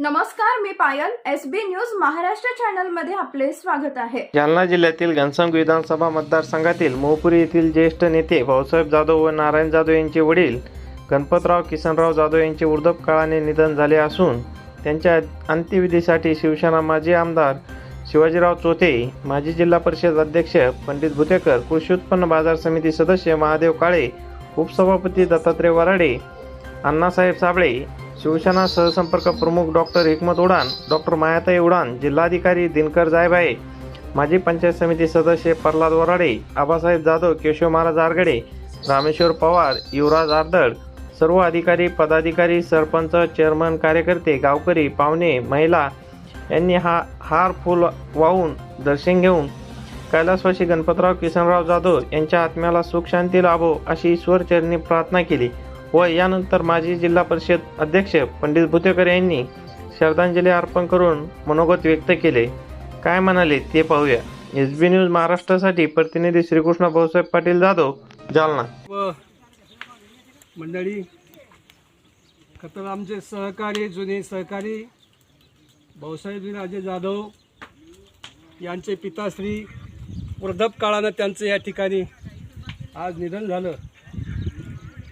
नमस्कार मी Payal S B news Maharashtra चॅनलमध्ये आपले स्वागत आहे. जालना जिल्ह्यातील घनसंग विधानसभा मतदारसंघातील मोहपुरी येथील ज्येष्ठ नेते भाऊसाहेब जाधव व नारायण जाधव यांचे वडील गणपतराव किसनराव जाधव यांचे वृद्धपकाळाने निधन झाले असून त्यांच्या अंत्यविधीसाठी शिवसेना माजी आमदार शिवाजीराव चोते माजी जिल्हा परिषद अध्यक्ष पंडित भुतेकर कृषी उत्पन्न बाजार समिती सदस्य महादेव काळे उपसभापती दत्तात्रय वराडे अण्णासाहेब साबळे शिवसेना सहसंपर्क प्रमुख डॉक्टर एकमत उडान डॉक्टर मायाताई उडान जिल्हाधिकारी दिनकर जायबाये माजी पंचायत समिती सदस्य प्रल्हाद वराडे आबासाहेब जाधव केशव महाराज आरगडे रामेश्वर पवार युवराज आर्दळ सर्व अधिकारी पदाधिकारी सरपंच चेअरमन कार्यकर्ते गावकरी पाहुणे महिला यांनी हा हार फुल वाहून दर्शन घेऊन कैलासवासी गणपतराव किसनराव जाधव यांच्या आत्म्याला सुख शांती लाभो अशी ईश्वरचरणी प्रार्थना केली. व यानंतर माजी जिल्हा परिषद अध्यक्ष पंडित भुतेकर यांनी श्रद्धांजली अर्पण करून मनोगत व्यक्त केले. काय म्हणाले ते पाहूया. एस बी न्यूज महाराष्ट्रासाठी प्रतिनिधी श्रीकृष्ण भाऊसाहेब पाटील जाधव जालना. व मंडळी खतर आमचे सहकारी जुने सहकारी भाऊसाहेब राजे जाधव यांचे पिताश्री वृद्धपकाळानं त्यांचं या ठिकाणी आज निधन झालं.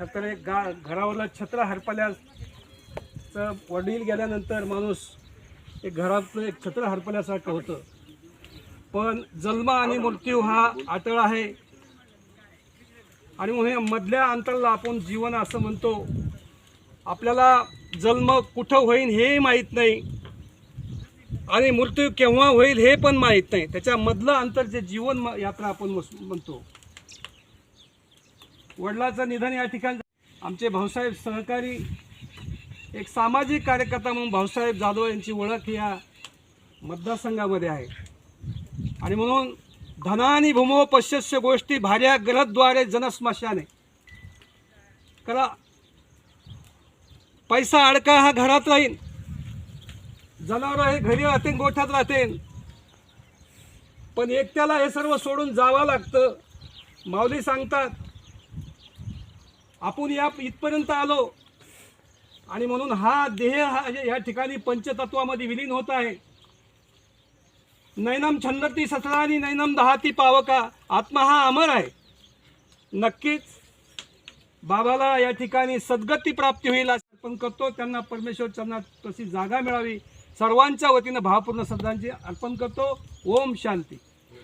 खतर एक गा घरावरला छत्र हरपल्याचं वडील गेल्यानंतर माणूस एक घरातलं एक छत्र हरपल्यासारखं होतं. पण जन्म आणि मृत्यू हा अटळ आहे. आणि म्हणून मधल्या अंतराला आपण जीवन असं म्हणतो. आपल्याला जन्म कुठं होईल हेही माहीत नाही. आणि मृत्यू केव्हा होईल हे पण माहीत नाही. त्याच्यामधलं अंतर जे जीवन म- यात्रा आपण मस- म्हणतो. वडिलाचं निधन या ठिकाणी आमचे भाऊसाहेब सहकारी एक सामाजिक कार्यकर्ता म्हणून भाऊसाहेब जाधव यांची ओळख या मतदारसंघामध्ये आहे. आणि म्हणून धनानी भूमो पश्यस्य गोष्टी भार्या ग्रहद्वारे जनस्मशाने. करा. पैसा अडका हा घरात राहील जनावर हे घरी राहते गोठ्यात राहते पण एकट्याला हे सर्व सोडून जावं लागतं. माऊली सांगतात आपण या इथपर्यंत आलो. आणि म्हणून हा देह हा या ठिकाणी पंचतत्वामध्ये विलीन होत आहे. नैनम छंदती आणि नैनम दहाती पावका. आत्मा हा अमर आहे. नक्कीच बाबाला या ठिकाणी सद्गती प्राप्ती होईल असं अर्पण करतो. त्यांना परमेश्वर चरणात तशी जागा मिळावी. सर्वांच्या वतीनं भावपूर्ण श्रद्धांची अर्पण करतो. ओम शांती.